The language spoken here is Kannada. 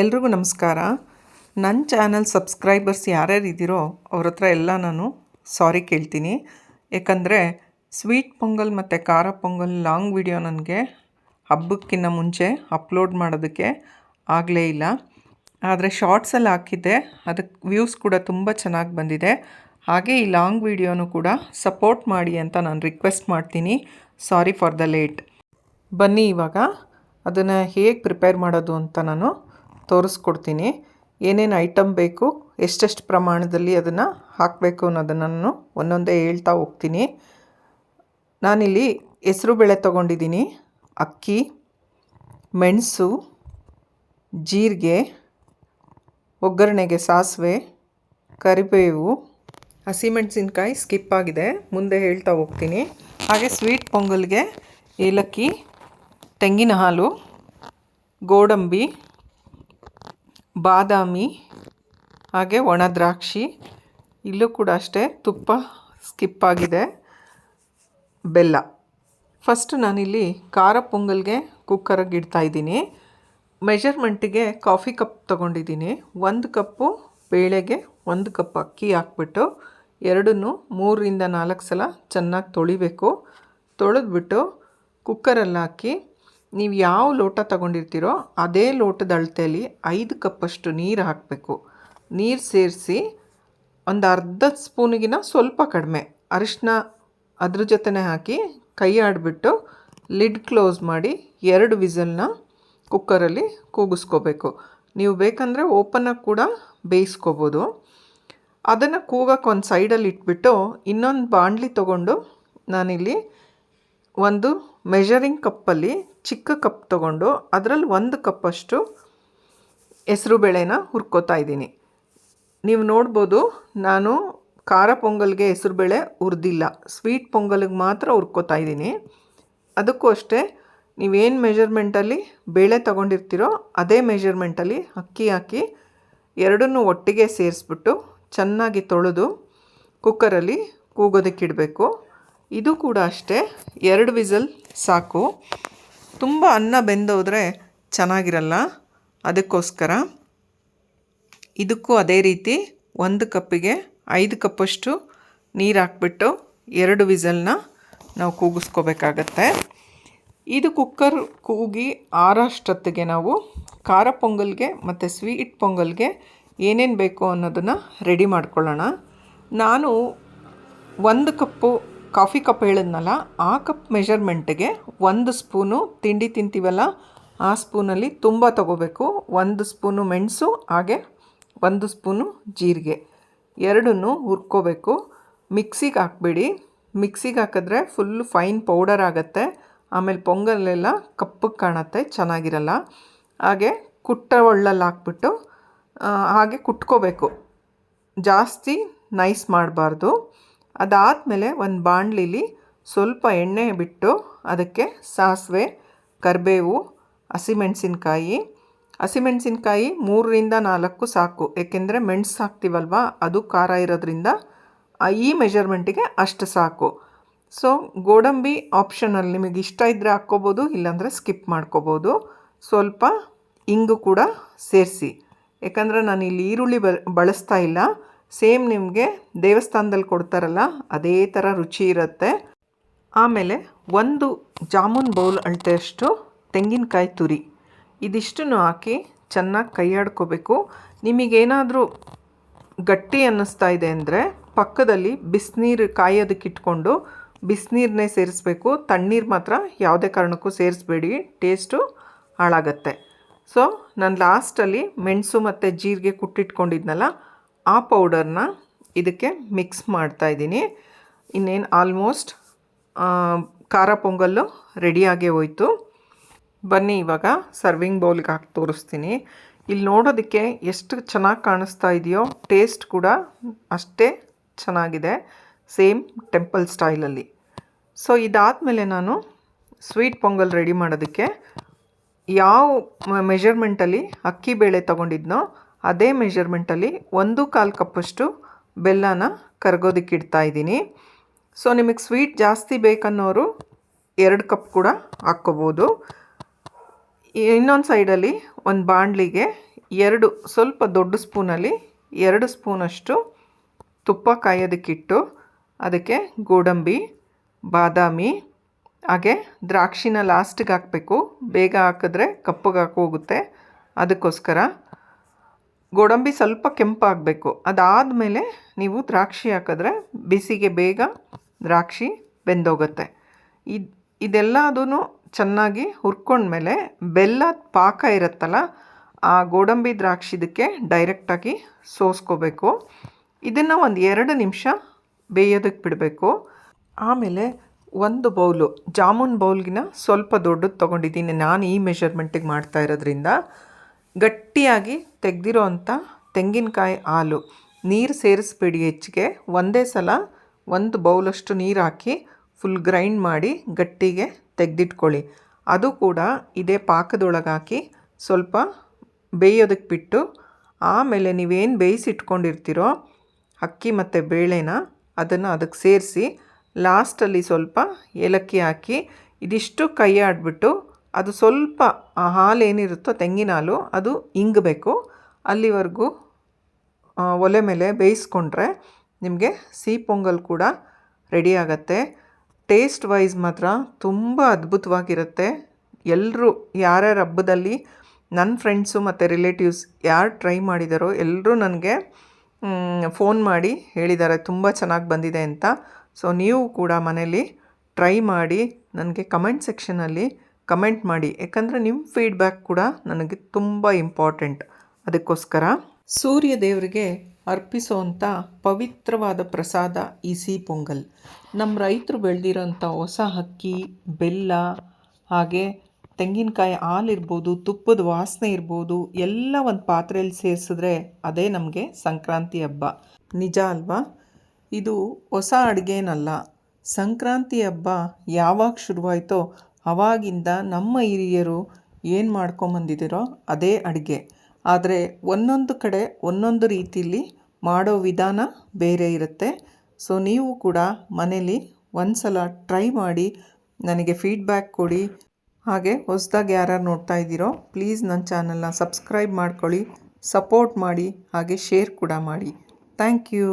ಎಲ್ರಿಗೂ ನಮಸ್ಕಾರ. ನನ್ನ ಚಾನಲ್ ಸಬ್ಸ್ಕ್ರೈಬರ್ಸ್ ಯಾರ್ಯಾರು ಇದ್ದೀರೋ ಅವ್ರ ಹತ್ರ ಎಲ್ಲ ನಾನು ಸಾರಿ ಕೇಳ್ತೀನಿ. ಯಾಕಂದರೆ ಸ್ವೀಟ್ ಪೊಂಗಲ್ ಮತ್ತು ಖಾರ ಪೊಂಗಲ್ ಲಾಂಗ್ ವಿಡಿಯೋ ನನಗೆ ಹಬ್ಬಕ್ಕಿಂತ ಮುಂಚೆ ಅಪ್ಲೋಡ್ ಮಾಡೋದಕ್ಕೆ ಆಗಲೇ ಇಲ್ಲ. ಆದರೆ ಶಾರ್ಟ್ಸಲ್ಲಿ ಹಾಕಿದ್ದೆ ಅದಕ್ಕೆ ವ್ಯೂಸ್ ಕೂಡ ತುಂಬ ಚೆನ್ನಾಗಿ ಬಂದಿದೆ. ಹಾಗೆ ಈ ಲಾಂಗ್ ವಿಡಿಯೋನು ಕೂಡ ಸಪೋರ್ಟ್ ಮಾಡಿ ಅಂತ ನಾನು ರಿಕ್ವೆಸ್ಟ್ ಮಾಡ್ತೀನಿ. Sorry for the late. ಬನ್ನಿ ಇವಾಗ, ಅದನ್ನು ಹೇಗೆ ಪ್ರಿಪೇರ್ ಮಾಡೋದು ಅಂತ ನಾನು ತೋರಿಸ್ಕೊಡ್ತೀನಿ. ಏನೇನು ಐಟಮ್ ಬೇಕು, ಎಷ್ಟೆಷ್ಟು ಪ್ರಮಾಣದಲ್ಲಿ ಅದನ್ನು ಹಾಕಬೇಕು ಅನ್ನೋದನ್ನು ನಾನು ಒಂದೊಂದೇ ಹೇಳ್ತಾ ಹೋಗ್ತೀನಿ. ನಾನಿಲ್ಲಿ ಹೆಸ್ರುಬೇಳೆ ತೊಗೊಂಡಿದ್ದೀನಿ. ಅಕ್ಕಿ, ಮೆಣಸು, ಜೀರಿಗೆ, ಒಗ್ಗರಣೆಗೆ ಸಾಸಿವೆ, ಕರಿಬೇವು ಹಸಿಮೆಣಸಿನ್ಕಾಯಿ ಸ್ಕಿಪ್ ಆಗಿದೆ. ಮುಂದೆ ಹೇಳ್ತಾ ಹೋಗ್ತೀನಿ. ಹಾಗೆ ಸ್ವೀಟ್ ಪೊಂಗಲ್ಗೆ ಏಲಕ್ಕಿ, ತೆಂಗಿನ ಹಾಲು, ಗೋಡಂಬಿ ಬಾದಾಮಿ, ಹಾಗೆ ಒಣ ದ್ರಾಕ್ಷಿ ಇಲ್ಲೂ ಕೂಡ ಅಷ್ಟೇ, ತುಪ್ಪ ಸ್ಕಿಪ್ ಆಗಿದೆ. ಬೆಲ್ಲ. ಫಸ್ಟ್ ನಾನಿಲ್ಲಿ ಖಾರ ಪೊಂಗಲ್ಗೆ ಕುಕ್ಕರಿಗೆ ಇಡ್ತಾ ಇದ್ದೀನಿ. ಮೆಷರ್ಮೆಂಟಿಗೆ ಕಾಫಿ ಕಪ್ ತೊಗೊಂಡಿದ್ದೀನಿ. ಒಂದು ಕಪ್ಪು ಬೇಳೆಗೆ ಒಂದು ಕಪ್ ಅಕ್ಕಿ ಹಾಕ್ಬಿಟ್ಟು, ಎರಡನ್ನು ಮೂರರಿಂದ ನಾಲ್ಕು ಸಲ ಚೆನ್ನಾಗಿ ತೊಳಿಬೇಕು. ತೊಳೆದ್ಬಿಟ್ಟು ಕುಕ್ಕರಲ್ಲಿ ಹಾಕಿ ನೀವು ಯಾವ ಲೋಟ ತಗೊಂಡಿರ್ತೀರೋ ಅದೇ ಲೋಟದ ಅಳತೆಯಲ್ಲಿ ಐದು ಕಪ್ಪಷ್ಟು ನೀರು ಹಾಕಬೇಕು. ನೀರು ಸೇರಿಸಿ ಒಂದು ಅರ್ಧ ಸ್ಪೂನಿಗಿನ ಸ್ವಲ್ಪ ಕಡಿಮೆ. ಅರಿಶಿನ ಅದ್ರ ಜೊತೆನೆ ಹಾಕಿ ಕೈ ಆಡಿಬಿಟ್ಟು ಲಿಡ್ ಕ್ಲೋಸ್ ಮಾಡಿ ಎರಡು ವಿಸಲ್ನ ಕುಕ್ಕರಲ್ಲಿ ಕೂಗಿಸ್ಕೋಬೇಕು. ನೀವು ಬೇಕಂದರೆ ಓಪನಾಗಿ ಕೂಡ ಬೇಯಿಸ್ಕೋಬೋದು. ಅದನ್ನು ಕೂಗಕ್ಕೆ ಒಂದು ಸೈಡಲ್ಲಿ ಇಟ್ಬಿಟ್ಟು ಇನ್ನೊಂದು ಬಾಣಲಿ ತೊಗೊಂಡು ನಾನಿಲ್ಲಿ ಒಂದು ಮೆಷರಿಂಗ್ ಕಪ್ಪಲ್ಲಿ ಚಿಕ್ಕ ಕಪ್ ತಗೊಂಡು ಅದರಲ್ಲಿ ಒಂದು ಕಪ್ಪಷ್ಟು ಹೆಸರು ಬೇಳೆನ ಹುರ್ಕೋತಾ ಇದ್ದೀನಿ. ನೀವು ನೋಡ್ಬೋದು ನಾನು ಖಾರ ಪೊಂಗಲ್ಗೆ ಹೆಸ್ರುಬೇಳೆ ಹುರಿದಿಲ್ಲ. ಸ್ವೀಟ್ ಪೊಂಗಲ್ಗೆ ಮಾತ್ರ ಹುರ್ಕೋತಾ ಇದ್ದೀನಿ. ಅದಕ್ಕೂ ಅಷ್ಟೇ ನೀವೇನು ಮೆಜರ್ಮೆಂಟಲ್ಲಿ ಬೇಳೆ ತೊಗೊಂಡಿರ್ತೀರೋ ಅದೇ ಮೆಜರ್ಮೆಂಟಲ್ಲಿ ಅಕ್ಕಿ ಹಾಕಿ ಎರಡನ್ನೂ ಒಟ್ಟಿಗೆ ಸೇರಿಸ್ಬಿಟ್ಟು ಚೆನ್ನಾಗಿ ತೊಳೆದು ಕುಕ್ಕರಲ್ಲಿ ಕೂಗೋದಕ್ಕಿಡಬೇಕು ಇದು ಕೂಡ ಅಷ್ಟೇ. ಎರಡು ವಿಸಲ್ ಸಾಕು. ತುಂಬ ಅನ್ನ ಬೆಂದೋದ್ರೆ ಚೆನ್ನಾಗಿರಲ್ಲ. ಅದಕ್ಕೋಸ್ಕರ ಇದಕ್ಕೂ ಅದೇ ರೀತಿ ಒಂದು ಕಪ್ಪಿಗೆ ಐದು ಕಪ್ಪಷ್ಟು ನೀರು ಹಾಕ್ಬಿಟ್ಟು ಎರಡು ವಿಸಲ್ನ ನಾವು ಕೂಗಿಸ್ಕೋಬೇಕಾಗತ್ತೆ. ಇದು ಕುಕ್ಕರ್ ಕೂಗಿ ಆರಷ್ಟೊತ್ತಿಗೆ ನಾವು ಖಾರ ಪೊಂಗಲ್ಗೆ ಮತ್ತು ಸ್ವೀಟ್ ಪೊಂಗಲ್ಗೆ ಏನೇನು ಬೇಕು ಅನ್ನೋದನ್ನು ರೆಡಿ ಮಾಡ್ಕೊಳ್ಳೋಣ. ನಾನು ಒಂದು ಕಪ್ಪು ಕಾಫಿ ಕಪ್ ಹೇಳಿದ್ನಲ್ಲ, ಆ ಕಪ್ ಮೆಷರ್ಮೆಂಟಿಗೆ ಒಂದು ಸ್ಪೂನು ತಿಂಡಿ ತಿಂತೀವಲ್ಲ, ಆ ಸ್ಪೂನಲ್ಲಿ ತುಂಬ ತಗೋಬೇಕು. ಒಂದು ಸ್ಪೂನು ಮೆಣಸು, ಹಾಗೆ ಒಂದು ಸ್ಪೂನು ಜೀರಿಗೆ. ಎರಡನ್ನೂ ಹುರ್ಕೋಬೇಕು. ಮಿಕ್ಸಿಗೆ ಹಾಕ್ಬೇಡಿ. ಮಿಕ್ಸಿಗೆ ಹಾಕಿದ್ರೆ ಫುಲ್ ಫೈನ್ ಪೌಡರ್ ಆಗುತ್ತೆ. ಆಮೇಲೆ ಪೊಂಗಲೆಲ್ಲ ಕಪ್ಪಗೆ ಕಾಣುತ್ತೆ, ಚೆನ್ನಾಗಿರಲ್ಲ. ಹಾಗೆ ಕುಟ್ಟ ಒಳ್ಳಲ್ಲಿ ಹಾಕ್ಬಿಟ್ಟು ಹಾಗೆ ಕುಟ್ಕೋಬೇಕು. ಜಾಸ್ತಿ ನೈಸ್ ಮಾಡಬಾರ್ದು. ಅದಾದಮೇಲೆ ಒಂದು ಬಾಣಲಿಲಿ ಸ್ವಲ್ಪ ಎಣ್ಣೆ ಬಿಟ್ಟು ಅದಕ್ಕೆ ಸಾಸಿವೆ, ಕರಿಬೇವು, ಹಸಿಮೆಣಸಿನ್ಕಾಯಿ. ಹಸಿಮೆಣಸಿನ್ಕಾಯಿ ಮೂರರಿಂದ ನಾಲ್ಕು ಸಾಕು. ಏಕೆಂದರೆ ಮೆಣಸು ಹಾಕ್ತೀವಲ್ವ? ಅದು ಖಾರ ಇರೋದ್ರಿಂದ ಈ ಮೆಜರ್ಮೆಂಟಿಗೆ ಅಷ್ಟು ಸಾಕು. ಸೊ, ಗೋಡಂಬಿ ಆಪ್ಷನಲ್ಲಿ ನಿಮಗೆ ಇಷ್ಟ ಇದ್ದರೆ ಹಾಕ್ಕೋಬೋದು, ಇಲ್ಲಾಂದರೆ ಸ್ಕಿಪ್ ಮಾಡ್ಕೋಬೋದು. ಸ್ವಲ್ಪ ಇಂಗು ಕೂಡ ಸೇರಿಸಿ. ಯಾಕಂದರೆ ನಾನು ಇಲ್ಲಿ ಈರುಳ್ಳಿ ಬಳಸ್ತಾ ಇಲ್ಲ. ಸೇಮ್ ನಿಮಗೆ ದೇವಸ್ಥಾನದಲ್ಲಿ ಕೊಡ್ತಾರಲ್ಲ, ಅದೇ ಥರ ರುಚಿ ಇರುತ್ತೆ. ಆಮೇಲೆ ಒಂದು ಜಾಮೂನ್ ಬೌಲ್ ಅಳತೆಯಷ್ಟು ತೆಂಗಿನಕಾಯಿ ತುರಿ. ಇದಿಷ್ಟನ್ನು ಹಾಕಿ ಚೆನ್ನಾಗಿ ಕೈಯಾಡ್ಕೋಬೇಕು ನಿಮಗೇನಾದರೂ ಗಟ್ಟಿ ಅನ್ನಿಸ್ತಾ ಇದೆ ಅಂದರೆ ಪಕ್ಕದಲ್ಲಿ ಬಿಸಿನೀರು ಕಾಯೋದಕ್ಕೆ ಇಟ್ಕೊಂಡು ಬಿಸಿನೀರನ್ನೇ ಸೇರಿಸ್ಬೇಕು. ತಣ್ಣೀರು ಮಾತ್ರ ಯಾವುದೇ ಕಾರಣಕ್ಕೂ ಸೇರಿಸ್ಬೇಡಿ, ಟೇಸ್ಟು ಹಾಳಾಗತ್ತೆ. ಸೊ ನಾನು ಲಾಸ್ಟಲ್ಲಿ ಮೆಣಸು ಮತ್ತು ಜೀರಿಗೆ ಕುಟ್ಟಿಟ್ಕೊಂಡಿದ್ನಲ್ಲ ಆ ಪೌಡರ್ನ ಇದಕ್ಕೆ ಮಿಕ್ಸ್ ಮಾಡ್ತಾಯಿದ್ದೀನಿ ಇನ್ನೇನು ಆಲ್ಮೋಸ್ಟ್ ಖಾರ ಪೊಂಗಲ್ಲು ರೆಡಿಯಾಗೇ ಹೋಯ್ತು. ಬನ್ನಿ ಇವಾಗ ಸರ್ವಿಂಗ್ ಬೌಲ್ಗೆ ಹಾಕಿ ತೋರಿಸ್ತೀನಿ. ಇಲ್ಲಿ ನೋಡೋದಕ್ಕೆ ಎಷ್ಟು ಚೆನ್ನಾಗಿ ಕಾಣಿಸ್ತಾ ಇದೆಯೋ ಟೇಸ್ಟ್ ಕೂಡ ಅಷ್ಟೇ ಚೆನ್ನಾಗಿದೆ ಸೇಮ್ ಟೆಂಪಲ್ ಸ್ಟೈಲಲ್ಲಿ ಸೊ ಇದಾದಮೇಲೆ ನಾನು ಸ್ವೀಟ್ ಪೊಂಗಲ್ ರೆಡಿ ಮಾಡೋದಕ್ಕೆ ಯಾವ ಮೆಷರ್ಮೆಂಟಲ್ಲಿ ಅಕ್ಕಿ ಬೇಳೆ ತೊಗೊಂಡಿದ್ನೋ ಅದೇ ಮೆಷರ್ಮೆಂಟಲ್ಲಿ ಒಂದು ಕಾಲು ಕಪ್ಪಷ್ಟು ಬೆಲ್ಲನ ಕರಗೋದಕ್ಕೆ ಇಡ್ತಾ ಇದ್ದೀನಿ. ಸೊ ನಿಮಗೆ ಸ್ವೀಟ್ ಜಾಸ್ತಿ ಬೇಕನ್ನೋರು ಎರಡು ಕಪ್ ಕೂಡ ಹಾಕ್ಕೋಬೋದು. ಇನ್ನೊಂದು ಸೈಡಲ್ಲಿ ಒಂದು ಬಾಣಲಿಗೆ ಎರಡು, ಸ್ವಲ್ಪ ದೊಡ್ಡ ಸ್ಪೂನಲ್ಲಿ ಎರಡು ಸ್ಪೂನಷ್ಟು ತುಪ್ಪ ಕಾಯೋದಕ್ಕಿಟ್ಟು ಅದಕ್ಕೆ ಗೋಡಂಬಿ, ಬಾದಾಮಿ, ಹಾಗೆ ದ್ರಾಕ್ಷಿನ ಲಾಸ್ಟಿಗೆ ಹಾಕಬೇಕು. ಬೇಗ ಹಾಕಿದ್ರೆ ಕಪ್ಪಗೆ ಹಾಕೋಗುತ್ತೆ ಅದಕ್ಕೋಸ್ಕರ ಗೋಡಂಬಿ ಸ್ವಲ್ಪ ಕೆಂಪಾಗಬೇಕು. ಅದಾದಮೇಲೆ ನೀವು ದ್ರಾಕ್ಷಿ ಹಾಕಿದ್ರೆ ಬಿಸಿಗೆ ಬೇಗ ದ್ರಾಕ್ಷಿ ಬೆಂದೋಗುತ್ತೆ. ಇದು ಇದೆಲ್ಲದೂ ಚೆನ್ನಾಗಿ ಹುರ್ಕೊಂಡ್ಮೇಲೆ ಬೆಲ್ಲದ ಪಾಕ ಇರುತ್ತಲ್ಲ, ಆ ಗೋಡಂಬಿ ದ್ರಾಕ್ಷಿದಕ್ಕೆ ಡೈರೆಕ್ಟಾಗಿ ಸೋಸ್ಕೋಬೇಕು. ಇದನ್ನು ಒಂದು ಎರಡು ನಿಮಿಷ ಬೇಯೋದಕ್ಕೆ ಬಿಡಬೇಕು. ಆಮೇಲೆ ಒಂದು ಬೌಲು ಜಾಮೂನ್ ಬೌಲ್ಗಿನ ಸ್ವಲ್ಪ ದೊಡ್ಡದು ತೊಗೊಂಡಿದ್ದೀನಿ. ನಾನು ಈ ಮೆಷರ್ಮೆಂಟಿಗೆ ಮಾಡ್ತಾ ಇರೋದ್ರಿಂದ. ಗಟ್ಟಿಯಾಗಿ ತೆಗೆದಿರೋ ಅಂಥ ತೆಂಗಿನಕಾಯಿ ಹಾಲು. ನೀರು ಸೇರಿಸ್ಬೇಡಿ ಹೆಚ್ಚಿಗೆ. ಒಂದೇ ಸಲ ಒಂದು ಬೌಲಷ್ಟು ನೀರು ಹಾಕಿ ಫುಲ್ ಗ್ರೈಂಡ್ ಮಾಡಿ ಗಟ್ಟಿಗೆ ತೆಗೆದಿಟ್ಕೊಳ್ಳಿ. ಅದು ಕೂಡ ಇದೇ ಪಾಕದೊಳಗೆ ಹಾಕಿ ಸ್ವಲ್ಪ ಬೇಯೋದಕ್ಕೆ ಬಿಟ್ಟು ಆಮೇಲೆ ನೀವೇನು ಬೇಯಿಸಿಟ್ಕೊಂಡಿರ್ತೀರೋ ಅಕ್ಕಿ ಮತ್ತು ಬೇಳೆನ ಅದನ್ನು ಅದಕ್ಕೆ ಸೇರಿಸಿ ಲಾಸ್ಟಲ್ಲಿ ಸ್ವಲ್ಪ ಏಲಕ್ಕಿ ಹಾಕಿ ಇದಿಷ್ಟು ಕೈ ಆಡಿಬಿಟ್ಟು ಅದು ಸ್ವಲ್ಪ, ಆ ಹಾಲು ಏನಿರುತ್ತೋ ತೆಂಗಿನ ಹಾಲು, ಅದು ಇಂಗಬೇಕು. ಅಲ್ಲಿವರೆಗೂ ಒಲೆ ಮೇಲೆ ಬೇಯಿಸ್ಕೊಂಡ್ರೆ ನಿಮಗೆ ಸಿಹಿ ಪೊಂಗಲ್ ಕೂಡ ರೆಡಿ ಆಗುತ್ತೆ. ಟೇಸ್ಟ್ ವೈಸ್ ಮಾತ್ರ ತುಂಬ ಅದ್ಭುತವಾಗಿರುತ್ತೆ. ಎಲ್ಲರೂ ಯಾರ್ಯಾರ ಹಬ್ಬದಲ್ಲಿ ನನ್ನ ಫ್ರೆಂಡ್ಸು ಮತ್ತು ರಿಲೇಟಿವ್ಸ್ ಯಾರು ಟ್ರೈ ಮಾಡಿದಾರೋ ಎಲ್ಲರೂ ನನಗೆ ಫೋನ್ ಮಾಡಿ ಹೇಳಿದ್ದಾರೆ ತುಂಬ ಚೆನ್ನಾಗಿ ಬಂದಿದೆ ಅಂತ. ಸೊ ನೀವು ಕೂಡ ಮನೇಲಿ ಟ್ರೈ ಮಾಡಿ, ನನಗೆ ಕಮೆಂಟ್ ಸೆಕ್ಷನಲ್ಲಿ ಕಮೆಂಟ್ ಮಾಡಿ. ಯಾಕಂದರೆ ನಿಮ್ಮ ಫೀಡ್ಬ್ಯಾಕ್ ಕೂಡ ನನಗೆ ತುಂಬ ಇಂಪಾರ್ಟೆಂಟ್ ಅದಕ್ಕೋಸ್ಕರ ಸೂರ್ಯ ದೇವರಿಗೆ ಅರ್ಪಿಸುವಂಥ ಪವಿತ್ರವಾದ ಪ್ರಸಾದ ಈ ಸಿಹಿ ಪೊಂಗಲ್. ನಮ್ಮ ರೈತರು ಬೆಳೆದಿರೋಂಥ ಹೊಸ ಅಕ್ಕಿ, ಬೆಲ್ಲ, ಹಾಗೆ ತೆಂಗಿನಕಾಯಿ ಹಾಲಿರ್ಬೋದು ತುಪ್ಪದ ವಾಸನೆ ಇರ್ಬೋದು, ಎಲ್ಲ ಒಂದು ಪಾತ್ರೆಯಲ್ಲಿ ಸೇರಿಸಿದ್ರೆ ಅದೇ ನಮಗೆ ಸಂಕ್ರಾಂತಿ ಹಬ್ಬ. ನಿಜ ಅಲ್ವಾ? ಇದು ಹೊಸ ಅಡುಗೆನಲ್ಲ. ಸಂಕ್ರಾಂತಿ ಹಬ್ಬ ಯಾವಾಗ ಶುರುವಾಯಿತೋ ಅವಾಗಿಂದ ನಮ್ಮ ಹಿರಿಯರು ಏನು ಮಾಡ್ಕೊಂಬಂದಿದ್ದೀರೋ ಅದೇ ಅಡುಗೆ. ಆದರೆ ಒಂದೊಂದು ಕಡೆ ಒಂದೊಂದು ರೀತಿಲಿ ಮಾಡೋ ವಿಧಾನ ಬೇರೆ ಇರುತ್ತೆ. ಸೊ ನೀವು ಕೂಡ ಮನೇಲಿ ಒಂದು ಸಲ ಟ್ರೈ ಮಾಡಿ ನನಗೆ ಫೀಡ್ಬ್ಯಾಕ್ ಕೊಡಿ. ಹಾಗೆ ಹೊಸದಾಗಿ ಯಾರ್ಯಾರು ನೋಡ್ತಾ ಇದ್ದೀರೋ ಪ್ಲೀಸ್ ನನ್ನ ಚಾನಲ್ನ ಸಬ್ಸ್ಕ್ರೈಬ್ ಮಾಡ್ಕೊಳ್ಳಿ ಸಪೋರ್ಟ್ ಮಾಡಿ, ಹಾಗೆ ಶೇರ್ ಕೂಡ ಮಾಡಿ. Thank you